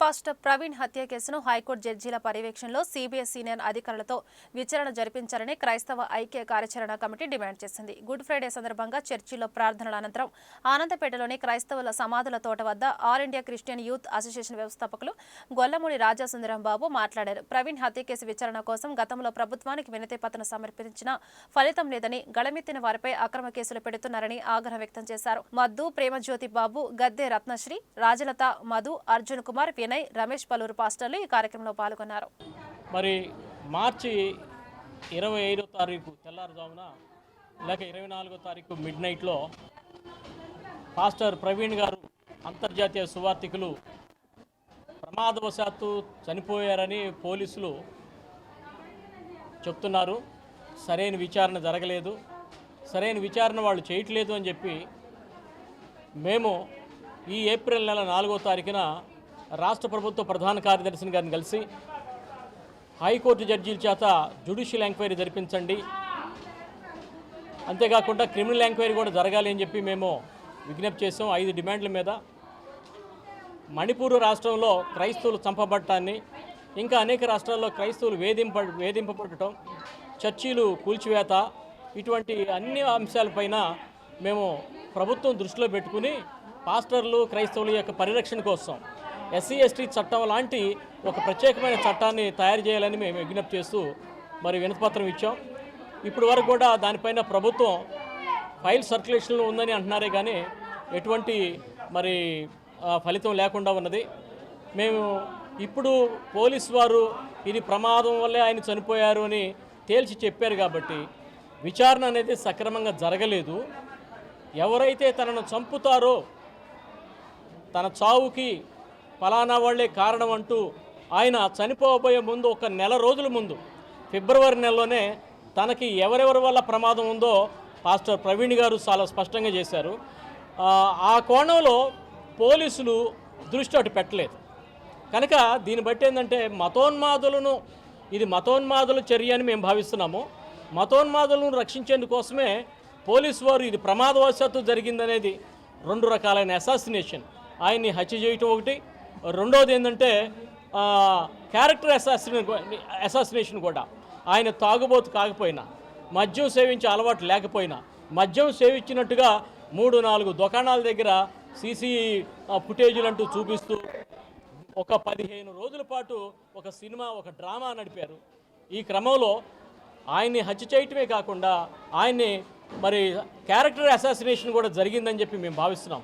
Pastor Praveen హత్య కేసును high court జడ్జీల పర్యవేక్షణలో సీబీఎస్ సీనియర్ అధికారులతో విచారణ జరిపించాలని క్రైస్తవ ఐక్య కార్యాచరణ కమిటీ డిమాండ్ చేసింది. గుడ్ ఫ్రైడే సందర్భంగా చర్చిలో ప్రార్థనల అనంతరం ఆనందపేటలోని క్రైస్తవుల సమాధుల తోట వద్ద all India Christian youth association వ్యవస్థాపకులు గొల్లమూడి రాజాసుందరం బాబు మాట్లాడారు. ప్రవీణ్ హత్య కేసు విచారణ కోసం గతంలో ప్రభుత్వానికి వినతి పత్రం సమర్పించిన ఫలితం లేదని గళమెత్తిన వారిపై అక్రమ కేసులు పెడుతున్నారని ఆగ్రహం వ్యక్తం చేశారు. మద్దు ప్రేమజ్యోతి బాబు గద్దె రత్నశ్రీ రాజలత మధు అర్జున్ కుమార్ వినయ్ రమేష్ పలువురు పాస్టర్లు ఈ కార్యక్రమంలో పాల్గొన్నారు. మరి మార్చి ఇరవై ఐదో తారీఖు తెల్లారుజామున లేక ఇరవై నాలుగో తారీఖు మిడ్ నైట్లో పాస్టర్ ప్రవీణ్ గారు అంతర్జాతీయ సువార్థికులు ప్రమాదవశాత్తు చనిపోయారని పోలీసులు చెప్తున్నారు. సరైన విచారణ జరగలేదు. సరైన విచారణ వాళ్ళు చేయట్లేదు అని చెప్పి మేము ఈ ఏప్రిల్ నెల నాలుగో తారీఖున రాష్ట్ర ప్రభుత్వ ప్రధాన కార్యదర్శిని గారిని కలిసి హైకోర్టు జడ్జీల చేత జ్యుడిషియల్ ఎంక్వైరీ జరిపించండి. అంతేకాకుండా క్రిమినల్ ఎంక్వైరీ కూడా జరగాలి అని చెప్పి మేము విజ్ఞప్తి చేసాం ఐదు డిమాండ్ల మీద మణిపూర్ రాష్ట్రంలో క్రైస్తవులు చంపబడటాన్ని ఇంకా అనేక రాష్ట్రాల్లో క్రైస్తవులు వేధింప వేధింపబడటం చర్చీలు కూల్చివేత ఇటువంటి అన్ని అంశాలపైన మేము ప్రభుత్వం దృష్టిలో పెట్టుకుని పాస్టర్లు క్రైస్తవుల యొక్క పరిరక్షణ కోసం ఎస్సీ ఎస్టీ చట్టం లాంటి ఒక ప్రత్యేకమైన చట్టాన్ని తయారు చేయాలని మేము విజ్ఞప్తి చేస్తూ మరి వినతిపత్రం ఇచ్చాం. ఇప్పుడు వరకు కూడా దానిపైన ప్రభుత్వం ఫైల్ సర్క్యులేషన్లో ఉందని అంటున్నారే కానీ ఎటువంటి మరి ఫలితం లేకుండా ఉన్నది. మేము ఇప్పుడు పోలీస్ వారు ఇది ప్రమాదం వల్లే ఆయన చనిపోయారు అని తేల్చి చెప్పారు కాబట్టి విచారణ అనేది సక్రమంగా జరగలేదు. ఎవరైతే తనను చంపుతారో తన చావుకి ఫలానా వాళ్ళే కారణం అంటూ ఆయన చనిపోబోయే ముందు ఒక నెల రోజుల ముందు ఫిబ్రవరి నెలలోనే తనకి ఎవరెవరి వల్ల ప్రమాదం ఉందో పాస్టర్ ప్రవీణ్ గారు చాలా స్పష్టంగా చేశారు. ఆ, ఆ కోణంలో పోలీసులు దృష్టి అటు పెట్టలేదు. కనుక దీన్ని బట్టి ఏంటంటే మతోన్మాదులను ఇది మతోన్మాదుల చర్య అని మేము భావిస్తున్నాము. మతోన్మాదులను రక్షించేందుకోసమే పోలీసు వారు ఇది ప్రమాదవశాత్తు జరిగిందనేది రెండు రకాలైన అసాసినేషన్. ఆయన్ని హత్య చేయటం ఒకటి రెండోది ఏంటంటే క్యారెక్టర్ అసాసినే అసాసినేషన్ కూడా. ఆయన తాగుబోతు కాకపోయినా మద్యం సేవించే అలవాటు లేకపోయినా మద్యం సేవించినట్టుగా మూడు నాలుగు దుకాణాల దగ్గర సీసీ ఫుటేజీలు అంటూ చూపిస్తూ ఒక పదిహేను రోజుల పాటు ఒక సినిమా ఒక డ్రామా నడిపారు. ఈ క్రమంలో ఆయన్ని హత్య చేయటమే కాకుండా ఆయన్ని మరి క్యారెక్టర్ అసాసినేషన్ కూడా జరిగిందని చెప్పి మేము భావిస్తున్నాం.